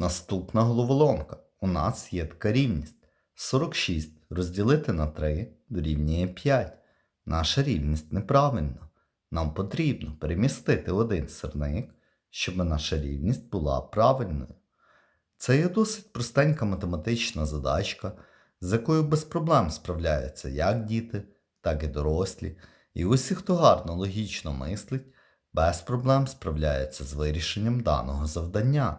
Наступна головоломка. У нас є така рівність. 46 розділити на 3 дорівнює 5. Наша рівність неправильна. Нам потрібно перемістити один сирник, щоб наша рівність була правильною. Це є досить простенька математична задачка, з якою без проблем справляються як діти, так і дорослі. І усі, хто гарно логічно мислить, без проблем справляються з вирішенням даного завдання.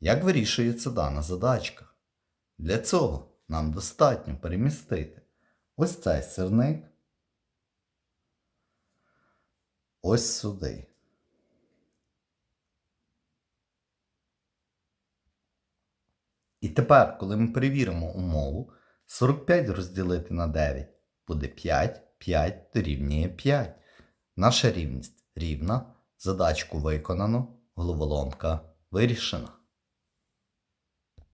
Як вирішується дана задачка? Для цього нам достатньо перемістити ось цей сирник ось сюди. І тепер, коли ми перевіримо умову, 45 розділити на 9 буде 5, 5 дорівнює 5. Наша рівність рівна, задачку виконано, головоломка вирішена.